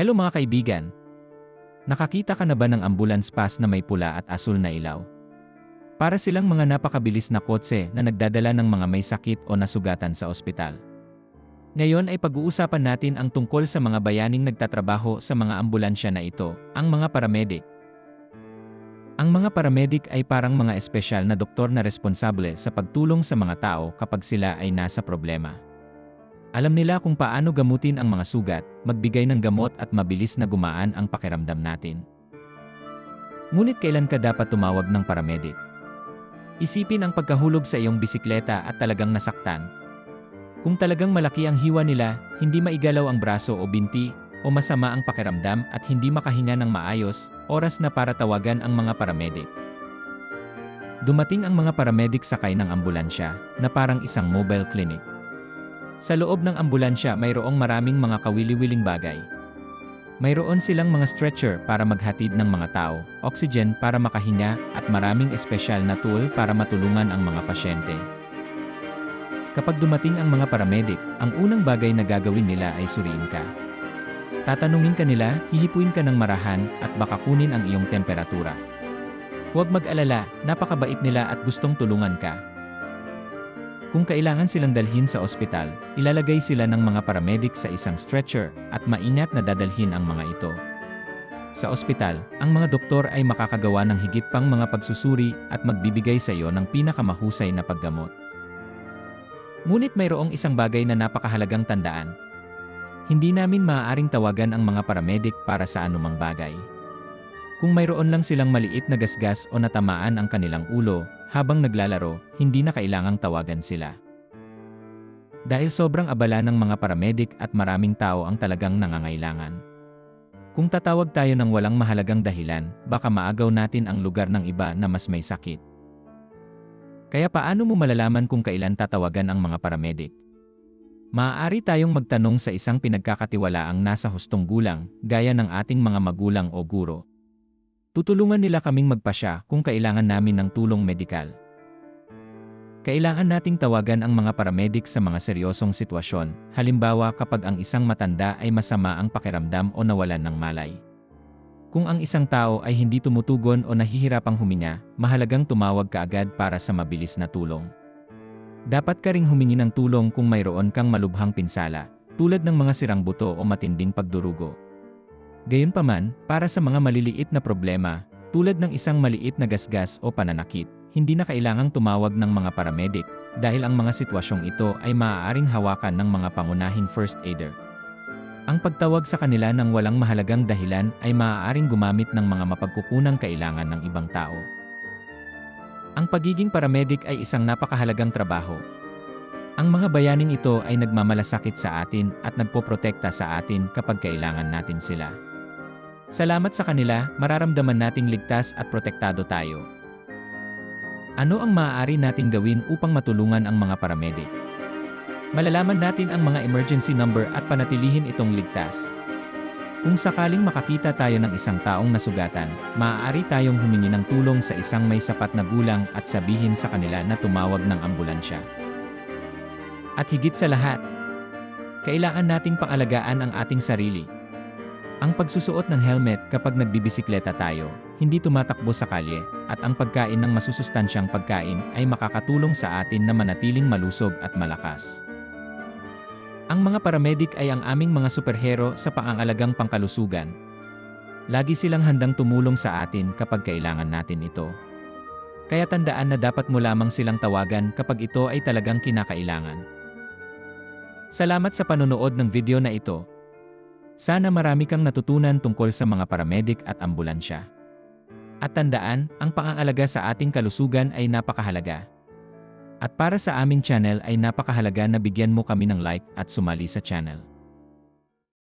Hello mga kaibigan! Nakakita ka na ba ng ambulance pass na may pula at asul na ilaw? Para silang mga napakabilis na kotse na nagdadala ng mga may sakit o nasugatan sa ospital. Ngayon ay pag-uusapan natin ang tungkol sa mga bayaning nagtatrabaho sa mga ambulansya na ito, ang mga paramedic. Ang mga paramedic ay parang mga espesyal na doktor na responsable sa pagtulong sa mga tao kapag sila ay nasa problema. Alam nila kung paano gamutin ang mga sugat, magbigay ng gamot at mabilis na gumaan ang pakiramdam natin. Ngunit kailan ka dapat tumawag ng paramedic? Isipin ang pagkahulog sa iyong bisikleta at talagang nasaktan. Kung talagang malaki ang hiwa nila, hindi maigalaw ang braso o binti, o masama ang pakiramdam at hindi makahinga ng maayos, oras na para tawagan ang mga paramedic. Dumating ang mga paramedic sakay ng ambulansya, na parang isang mobile clinic. Sa loob ng ambulansya mayroong maraming mga kawili-wiling bagay. Mayroon silang mga stretcher para maghatid ng mga tao, oxygen para makahinga, at maraming espesyal na tool para matulungan ang mga pasyente. Kapag dumating ang mga paramedic, ang unang bagay na gagawin nila ay suriin ka. Tatanungin ka nila, hihipuin ka ng marahan, at baka kunin ang iyong temperatura. Huwag mag-alala, napakabait nila at gustong tulungan ka. Kung kailangan silang dalhin sa ospital, ilalagay sila ng mga paramedic sa isang stretcher at maingat na dadalhin ang mga ito. Sa ospital, ang mga doktor ay makakagawa ng higit pang mga pagsusuri at magbibigay sa iyo ng pinakamahusay na paggamot. Ngunit mayroong isang bagay na napakahalagang tandaan. Hindi namin maaaring tawagan ang mga paramedic para sa anumang bagay. Kung mayroon lang silang maliit na gasgas o natamaan ang kanilang ulo, habang naglalaro, hindi na kailangang tawagan sila. Dahil sobrang abala ng mga paramedic at maraming tao ang talagang nangangailangan. Kung tatawag tayo ng walang mahalagang dahilan, baka maagaw natin ang lugar ng iba na mas may sakit. Kaya paano mo malalaman kung kailan tatawagan ang mga paramedic? Maaari tayong magtanong sa isang pinagkakatiwalaang nasa hustong gulang, gaya ng ating mga magulang o guro, Tutulungan nila kaming magpasya kung kailangan namin ng tulong medikal. Kailangan nating tawagan ang mga paramedic sa mga seryosong sitwasyon, halimbawa kapag ang isang matanda ay masama ang pakiramdam o nawalan ng malay. Kung ang isang tao ay hindi tumutugon o nahihirapang huminga, mahalagang tumawag ka agad para sa mabilis na tulong. Dapat ka ring humingi ng tulong kung mayroon kang malubhang pinsala, tulad ng mga sirang buto o matinding pagdurugo. Gayunpaman, para sa mga maliliit na problema, tulad ng isang maliit na gasgas o pananakit, hindi na kailangang tumawag ng mga paramedic dahil ang mga sitwasyong ito ay maaaring hawakan ng mga pangunahing first aider. Ang pagtawag sa kanila ng walang mahalagang dahilan ay maaaring gumamit ng mga mapagkukunang kailangan ng ibang tao. Ang pagiging paramedic ay isang napakahalagang trabaho. Ang mga bayaning ito ay nagmamalasakit sa atin at nagpoprotekta sa atin kapag kailangan natin sila. Salamat sa kanila, mararamdaman nating ligtas at protektado tayo. Ano ang maaari nating gawin upang matulungan ang mga paramedic? Malalaman natin ang mga emergency number at panatilihin itong ligtas. Kung sakaling makakita tayo ng isang taong nasugatan, maaari tayong humingi ng tulong sa isang may sapat na gulang at sabihin sa kanila na tumawag ng ambulansya. At higit sa lahat, kailangan nating pangalagaan ang ating sarili. Ang pagsusuot ng helmet kapag nagbibisikleta tayo, hindi tumatakbo sa kalye, at ang pagkain ng masusustansyang pagkain ay makakatulong sa atin na manatiling malusog at malakas. Ang mga paramedic ay ang aming mga superhero sa pangangalagang pangkalusugan. Lagi silang handang tumulong sa atin kapag kailangan natin ito. Kaya tandaan na dapat mo lamang silang tawagan kapag ito ay talagang kinakailangan. Salamat sa panonood ng video na ito. Sana marami kang natutunan tungkol sa mga paramedic at ambulansya. At tandaan, ang pangangalaga sa ating kalusugan ay napakahalaga. At para sa aming channel ay napakahalaga na bigyan mo kami ng like at sumali sa channel.